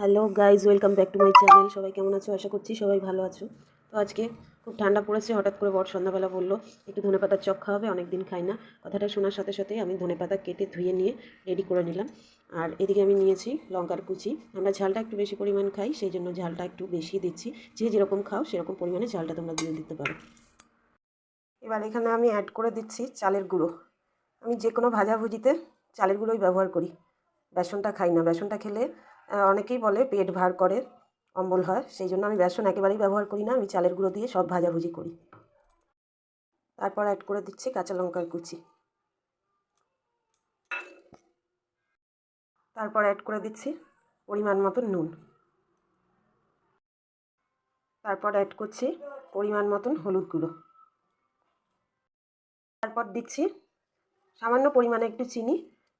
Hello guys welcome back to my channel. সবাই কেমন আছো? আশা করছি সবাই ভালো আছো। তো আজকে খুব ঠান্ডা পড়েছে, হঠাৎ করে বর সন্ধ্যাবেলা বলল, একটু ধনে পাতার চপ খাওয়াবে অনেক দিন খাই না। কথাটা শোনার সাথে সাথে আমি ধনে পাতা কেটে ধুয়ে নিয়ে রেডি করে নিলাম। আর এদিকে আমি নিয়েছি লঙ্কার কুচি। আমরা ঝালটা একটু বেশি পরিমাণ খাই, সেই জন্য ঝালটা একটু বেশি দিচ্ছি। যে যেরকম খাও, সেরকম পরিমাণে ঝালটা তোমরা দিয়ে দিতে পারো। এবার এখানে আমি অ্যাড করে দিচ্ছি চালের গুঁড়ো। আমি যে কোনো ভাজাভুজিতে চালের গুঁড়োই ব্যবহার করি। বেসনটা খাই না। বেসনটা খেলে অনেকেই বলে পেট ভার করে, অম্বল হয়। সেই জন্য আমি বেসন একেবারেই ব্যবহার করি না। আমি চালের গুঁড়ো দিয়ে সব ভাজাভুজি করি। তারপর অ্যাড করে দিচ্ছি কাঁচা লঙ্কার কুচি। তারপর অ্যাড করে দিচ্ছি পরিমাণ মতো নুন। তারপর অ্যাড করছি পরিমাণ মতন হলুদ গুঁড়ো। তারপর দিচ্ছি সামান্য পরিমাণে একটু চিনি।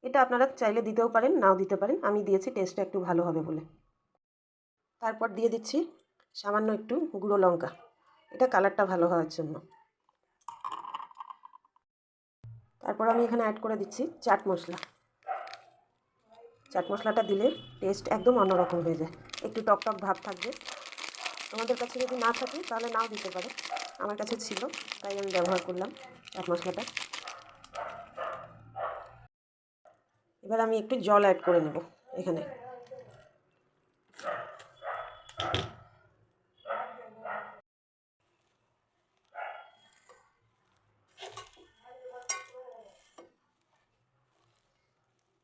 এটা আপনারা চাইলে দিতেও পারেন, নাও দিতে পারেন। আমি দিয়েছি টেস্টটা একটু ভালো হবে বলে। তারপর দিয়ে দিচ্ছি সামান্য একটু গুঁড়ো লঙ্কা। এটা কালারটা ভালো হওয়ার জন্য। তারপর আমি এখানে অ্যাড করে দিচ্ছি চাট মশলা। চাট মশলাটা দিলে টেস্ট একদম অন্যরকম হয়ে যায়। একটু টক টক ভাব থাকবে। তোমাদের কাছে যদি না থাকে, তাহলে নাও দিতে পারে। আমার কাছে ছিল, তাই আমি ব্যবহার করলাম চাট মশলাটা। এবার আমি একটু জল অ্যাড করে নেব এখানে।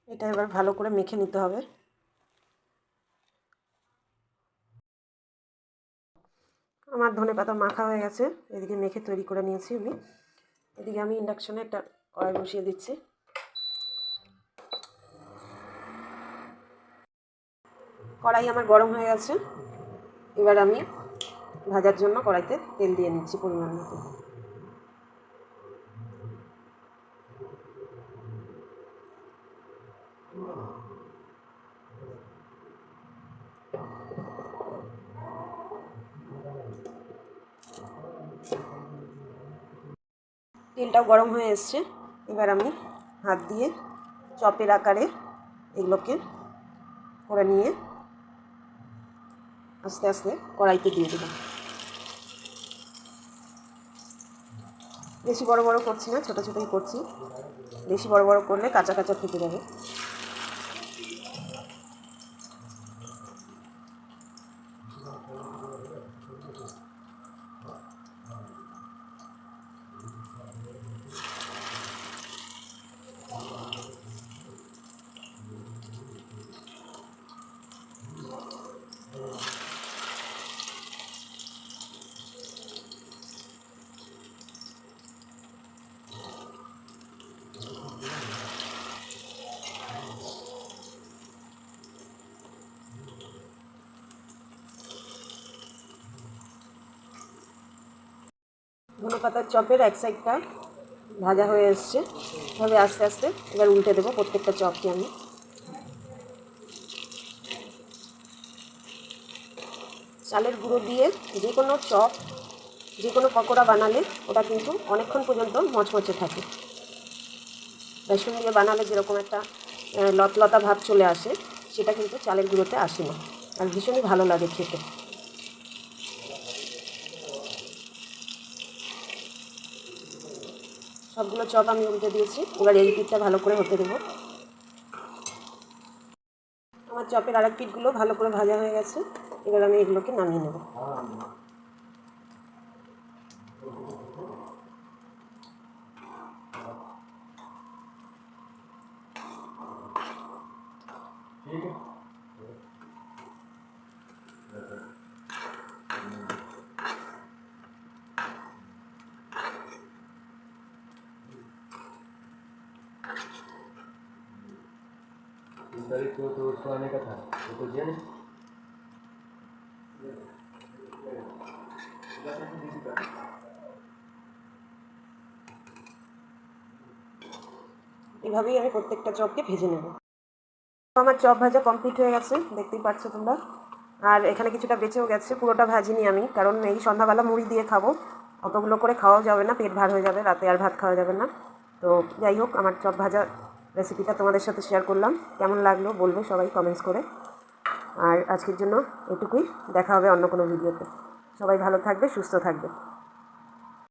এটা এবার ভালো করে মেখে নিতে হবে। আমার ধনে পাতা মাখা হয়ে গেছে, এদিকে মেখে তৈরি করে নিয়েছি আমি। এদিকে আমি ইন্ডাকশনে একটা কড়াই বসিয়ে দিচ্ছি। কড়াই আমার গরম হয়ে গেছে। এবার আমি ভাজার জন্য কড়াইতে তেল দিয়ে নিচ্ছি পরিমাণ মতো। তেলটাও গরম হয়ে এসছে। এবার আমি হাত দিয়ে চপের আকারে এগুলোকে করে নিয়ে আস্তে আস্তে কড়াইতে দিয়ে দিলাম। বেশি বড় বড় করছি না, ছোটো ছোটোই করছি। বেশি বড় বড় করলে কাঁচা কাঁচা থেকে যাবে। ধনে পাতার চপের এক সাইডটা ভাজা হয়ে এসছে। তবে আস্তে আস্তে এবার উল্টে দেবো প্রত্যেকটা চপকে আমি। চালের গুঁড়ো দিয়ে যে কোনো চপ, যে কোনো পকোড়া বানালে ওটা কিন্তু অনেকক্ষণ পর্যন্ত মচমচে থাকে। বেসন দিয়ে বানালে যেরকম একটা লতলতা ভাব চলে আসে, সেটা কিন্তু চালের গুঁড়োতে আসে না। আর ভীষণই ভালো লাগে খেতে। সবগুলো চপ আমি উল্টে দিয়েছি। এবার এই পিঠটা ভালো করে হতে দেবো। আমার চপের আরেক পিঠগুলো ভালো করে ভাজা হয়ে গেছে। এবার আমি এগুলোকে নামিয়ে নেব। तीन तारीख को तो उसको आने का था वो तो दिया नहीं এভাবেই আমি প্রত্যেকটা চপকে ভেজে নেব আমার চপ ভাজা কমপ্লিট হয়ে গেছে দেখতেই পাচ্ছ তোমরা আর এখানে কিছুটা বেঁচেও গেছে পুরোটা ভাজিনি আমি কারণ এই সন্ধ্যাবেলা মুড়ি দিয়ে খাবো অতগুলো করে খাওয়াও যাবে না পেট ভার হয়ে যাবে রাতে আর ভাত খাওয়া যাবে না তো যাই হোক আমার চপ ভাজা রেসিপিটা তোমাদের সাথে শেয়ার করলাম। কেমন লাগল বলবে সবাই কমেন্টস করে। আর আজকের জন্য এটুকুই। দেখা হবে অন্য কোনো ভিডিওতে সবাই ভালো থাকবে, সুস্থ থাকবে।